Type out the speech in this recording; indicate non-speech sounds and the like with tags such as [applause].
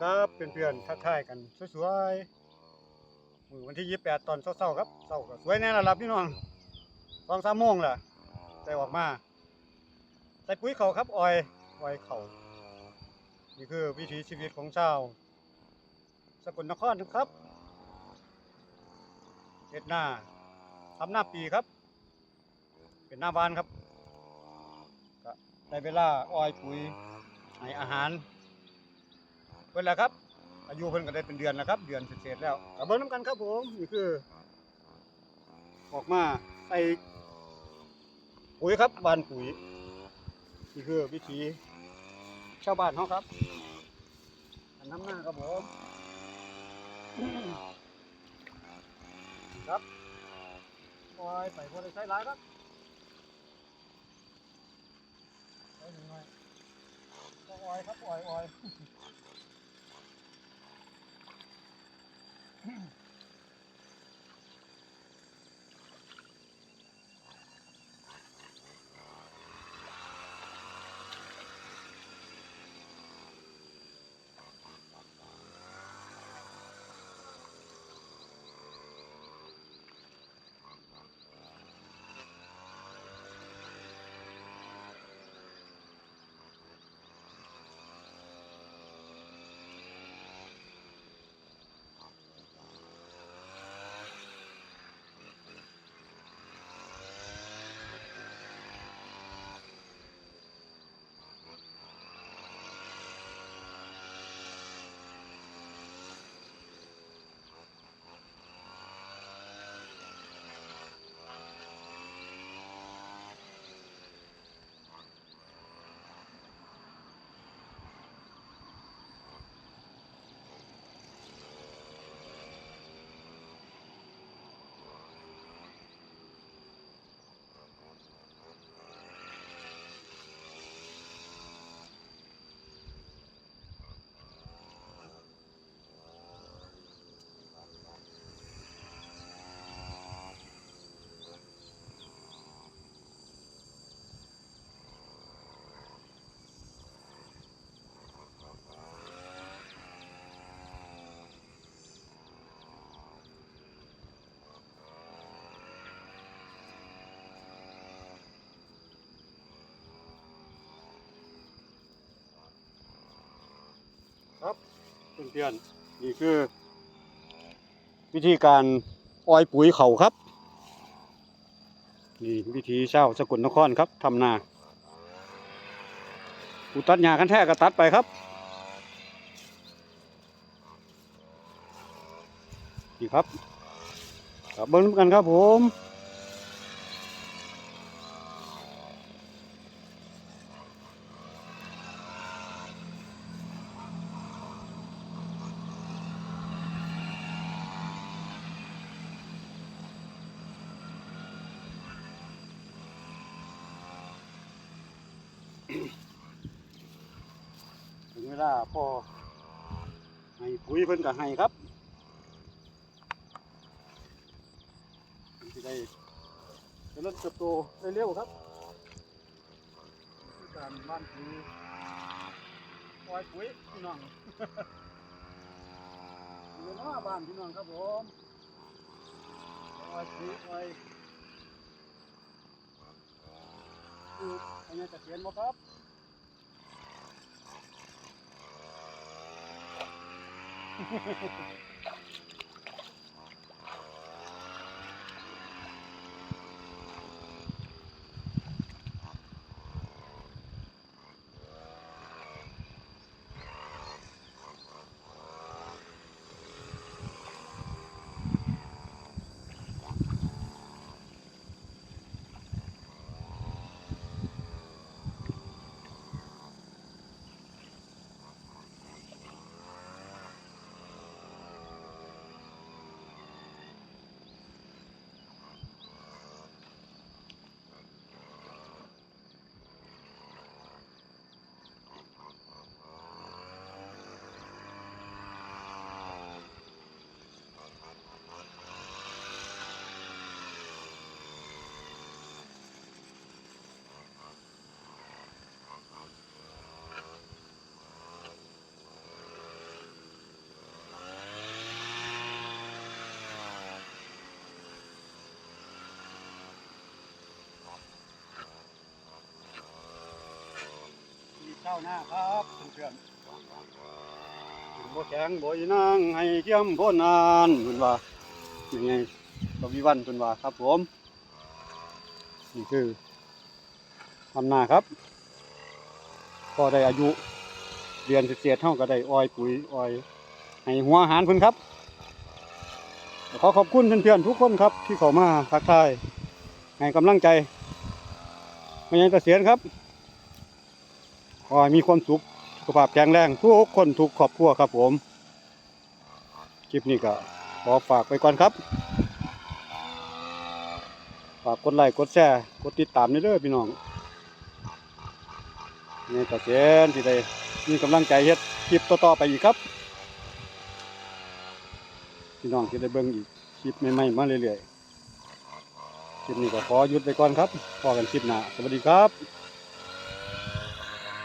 ครับเพื่อนๆทักทายกันสวยๆมือวันที่28ตอนเช้าๆครับเช้าก็สวยแน่ละล่ะพี่น้องสองสามโมงล่ะได้ออกมา ใส่ปุ๋ยเขาครับออยออยเขานี่คือวิถีชีวิตของชาวสกลนครครับเฮ็ดหน้าทำหน้าปีครับ เป็นหน้าบานครับก็ได้เวลาออยปุ๋ยให้อาหาร เพิ่นแหละครับ อายุเพิ่นก็ได้เป็นเดือนแล้วครับ เดือนเศษๆแล้วก็เบิ่งนํกันครับผมนี่คือ ออกมาใส่ปุ๋ยครับบานปุ๋ยนี่คือวิถีชาวบ้านเฮาครับอันน้ำหน้าครับผมครับปล่อยไปบ่ได้ใช้หลายครับเอาหน่อยๆก็อยครับออยออย Mm-hmm. [clears throat] ครับเพื่อนๆนี่คือ วิธีการอ้อยปุ๋ยเขาครับ นี่วิธีเช่าสกลนครครับทำนาปูตัดหญ้ากันแท้ก็ตัดไปครับ นี่ครับครับเบิ้งกันครับผม ลาพอให้ปุ๋ยเพิ่นก็ให้ครับเพิ่นสิได้เจริญเติบโตได้เร็วครับ การบ้านปุ๋ยปล่อยปุ๋ยพี่น้องอยู่เนาะบ้านพี่น้องครับผมปล่อยปุ๋ยปล่อยปลูกอันนี้จะเขียนบ่ครับ Ha. [laughs] าวหน้าครับเพื่อนๆบ่แข็งบ่อีนางให้เกี่ยมโพนานเพิ่นว่ายังไงบวิวันเพิ่นว่าครับผมนี่คือทำนาครับ พอได้อายุเรียนเสียดเท่าก็ได้อ้อยปุ๋ยอ้อยให้หัวอาหารเพิ่นครับขอขอบคุณเพื่อนๆทุกคนครับที่เข้ามาทักทายให้กำลังใจไม่ยังเกษียณครับ ขอให้มีความสุขสุขภาพแข็งแรงทุกคนทุกครอบครัวครับผม คลิปนี้ก็ขอฝากไปก่อนครับฝากกดไลค์กดแชร์กดติดตามนี่เด้อพี่น้องในเกษียณที่ได้มีกำลังใจเฮ็ดคลิปต่อๆไปอีกครับ พี่น้องที่ได้เบิ่งอีกคลิปใหม่ๆมาเรื่อยๆคลิปนี้ก็ขอหยุดไปก่อนครับพอกันคลิปหน้าสวัสดีครับ